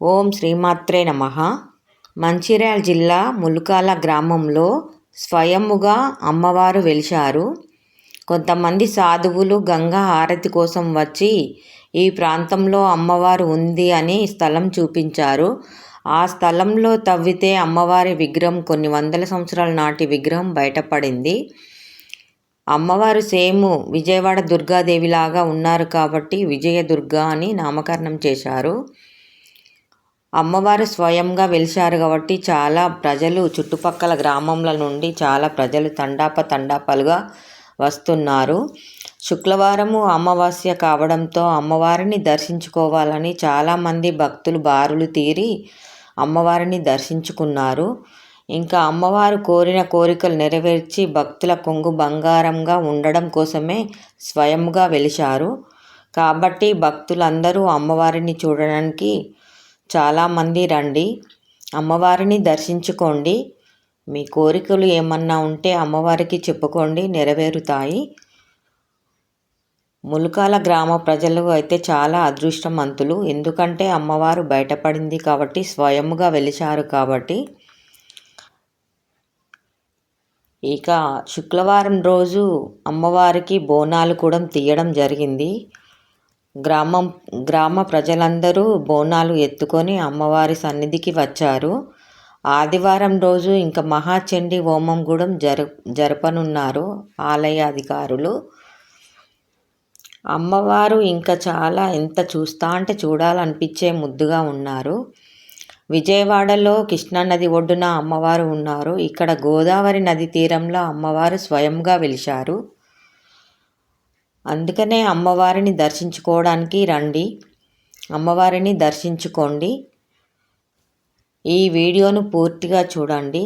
ఓం శ్రీమాత్రే నమ. మంచిర్యాల జిల్లా ములుకాల గ్రామంలో స్వయముగా అమ్మవారు వెలిశారు. కొంతమంది సాధువులు గంగా హారతి కోసం వచ్చి ఈ ప్రాంతంలో అమ్మవారు ఉంది అని స్థలం చూపించారు. ఆ స్థలంలో తవ్వితే అమ్మవారి విగ్రహం కొన్ని వందల సంవత్సరాల నాటి విగ్రహం బయటపడింది. అమ్మవారు సేము విజయవాడ దుర్గాదేవిలాగా ఉన్నారు కాబట్టి విజయదుర్గ అని నామకరణం చేశారు. అమ్మవారు స్వయంగా వెలిశారు కాబట్టి చాలా ప్రజలు చుట్టుపక్కల గ్రామంల నుండి చాలా ప్రజలు తండాప తండాపలుగా వస్తున్నారు. శుక్రవారము అమావాస్య కావడంతో అమ్మవారిని దర్శించుకోవాలని చాలామంది భక్తులు బారులు తీరి అమ్మవారిని దర్శించుకున్నారు. ఇంకా అమ్మవారు కోరిన కోరికలు నెరవేర్చి భక్తుల కొంగు బంగారంగా ఉండడం కోసమే స్వయంగా వెలిశారు. కాబట్టి భక్తులందరూ అమ్మవారిని చూడడానికి చాలామంది రండి. అమ్మవారిని దర్శించుకోండి. మీ కోరికలు ఏమన్నా ఉంటే అమ్మవారికి చెప్పుకోండి. నెరవేరుతాయి. ములుకాల గ్రామ ప్రజలు అయితే చాలా అదృష్టవంతులు. ఎందుకంటే అమ్మవారు బయటపడింది కాబట్టి స్వయముగా వెలిచారు కాబట్టి. ఇక శుక్రవారం రోజు అమ్మవారికి బోనాలు కూడా తీయడం జరిగింది. గ్రామం గ్రామ ప్రజలందరూ బోనాలు ఎత్తుకొని అమ్మవారి సన్నిధికి వచ్చారు. ఆదివారం రోజు ఇంకా మహాచండి హోమం కూడా జరు జరపనున్నారు ఆలయ అధికారులు అమ్మవారు ఇంకా చాలా ఎంత చూస్తా అంటే చూడాలనిపించే ముద్దుగా ఉన్నారు. విజయవాడలో కృష్ణానది ఒడ్డున అమ్మవారు ఉన్నారు. ఇక్కడ గోదావరి నది తీరంలో అమ్మవారు స్వయంగా వెలిశారు. అందుకనే అమ్మవారిని దర్శించుకోవడానికి రండి. అమ్మవారిని దర్శించుకోండి. ఈ వీడియోను పూర్తిగా చూడండి.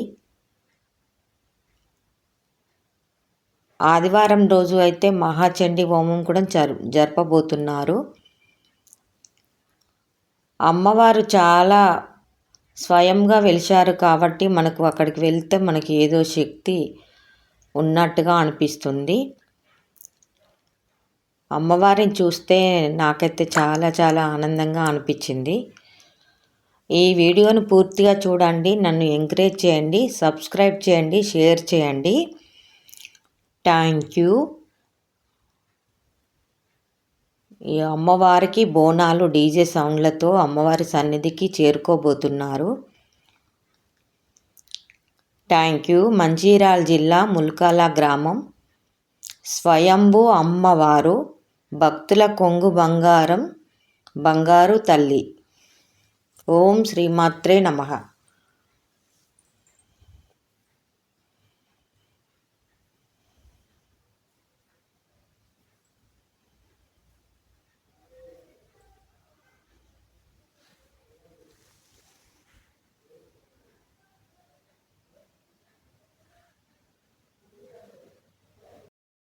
ఆదివారం రోజు అయితే మహాచండీ హోమం కూడా జరు జరపబోతున్నారు. అమ్మవారు చాలా స్వయంగా వెలిచారు కాబట్టి మనకు అక్కడికి వెళ్తే మనకి ఏదో శక్తి ఉన్నట్టుగా అనిపిస్తుంది. అమ్మవారిని చూస్తే నాకైతే చాలా చాలా ఆనందంగా అనిపించింది. ఈ వీడియోను పూర్తిగా చూడండి. నన్ను ఎంకరేజ్ చేయండి. సబ్స్క్రైబ్ చేయండి. షేర్ చేయండి. Thank you. ఈ అమ్మవారికి బోనాలు డీజే సౌండ్లతో అమ్మవారి సన్నిధికి చేరుకోబోతున్నారు. Thank you. మంచిర్యాల జిల్లా ముల్కాల గ్రామం. స్వయంభు అమ్మవారు భక్తుల కొంగు బంగారం బంగారు తల్లి. ఓం శ్రీమాత్రే నమ.